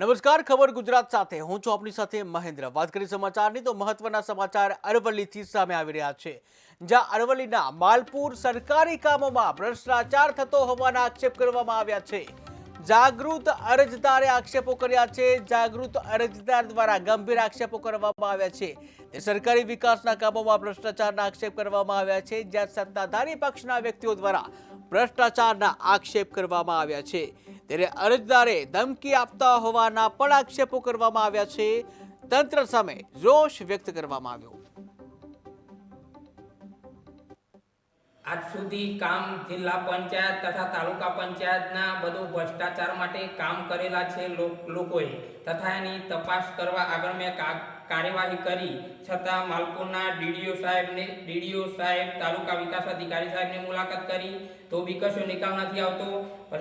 નમસ્કાર, ખબર ગુજરાત સાથે. હું છું આપની સાથે મહેન્દ્ર. વાત કરી સમાચારની તો મહત્વના સમાચાર અરવલ્લીથી સામે આવી રહ્યા છે. જ્યાં અરવલ્લીના માલપુર સરકારી કામોમાં ભ્રષ્ટાચાર થતો હોવાના આક્ષેપ કરવામાં આવ્યા છે. જાગૃત અરજદારે આક્ષેપો કર્યા છે. જાગૃત અરજદાર દ્વારા ગંભીર આક્ષેપો કરવામાં આવ્યા છે. તે સરકારી વિકાસના કામોમાં ભ્રષ્ટાચારના આક્ષેપ કરવામાં આવ્યા છે. જ્યાં સત્તાધારી પક્ષના વ્યક્તિઓ દ્વારા ભ્રષ્ટાચારના આક્ષેપ કરવામાં આવ્યા છે. ત્યારે અરજદારે ધમકી આપતા હોવાના પણ આક્ષેપો કરવામાં આવ્યા છે. તંત્ર સામે રોષ વ્યક્ત કરવામાં આવ્યો. આજ સુધી કામ જિલ્લા પંચાયત તથા તાલુકા પંચાયતના બધું ભ્રષ્ટાચાર માટે કામ કરેલા છે લોકોએ. તથા એની તપાસ કરવા આગળ મેં કાર્યવાહી કરી, છતાં માલપુરના ડીડીઓ સાહેબને, ડીડીઓ સાહેબ તાલુકા વિકાસ અધિકારી સાહેબની મુલાકાત કરી, તો બી કશો નિકાલ નથી આવતો.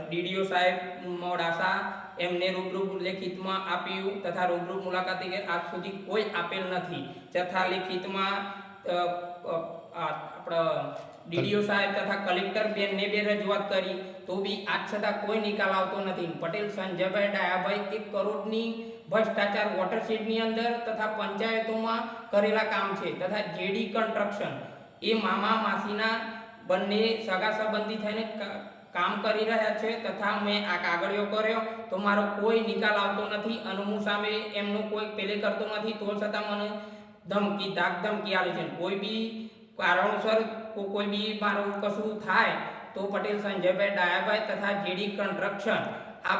ડીડીઓ સાહેબ મોડાસા એમને રૂબરૂ લેખિતમાં આપ્યું તથા રૂબરૂ મુલાકાત આજ સુધી કોઈ આપેલ નથી. તથા લેખિતમાં આપણા ડીડીઓ સાહેબ તથા કલેક્ટર બેનને બે રજૂઆત કરી, તો બી આજ છતાં કોઈ નિકાલ આવતો નથી. પટેલ સંજયભાઈ ડાયાભાઈ એક કરોડની ભ્રષ્ટાચાર વોટરશેડની અંદર તથા પંચાયતોમાં કરેલા કામ છે તથા જેડી કન્સ્ટ્રક્શન એ મામા માસીના બંને સગા સંબંધી થઈને કામ કરી રહ્યા છે તથા મેં આ કાગળિયો કર્યો, તો મારો કોઈ નિકાલ આવતો નથી. અને હું સામે એમનું કોઈ પેલે કરતો નથી. તો છતાં મને ધમકી ધાક ધમકી આવે છે. કોઈ બી કારણોસર કોઈ બી મારું કશું થાય તો પટેલ સંજયભાઈ ડાયાભાઈ તથા જેડી કન્સ્ટ્રક્શન આ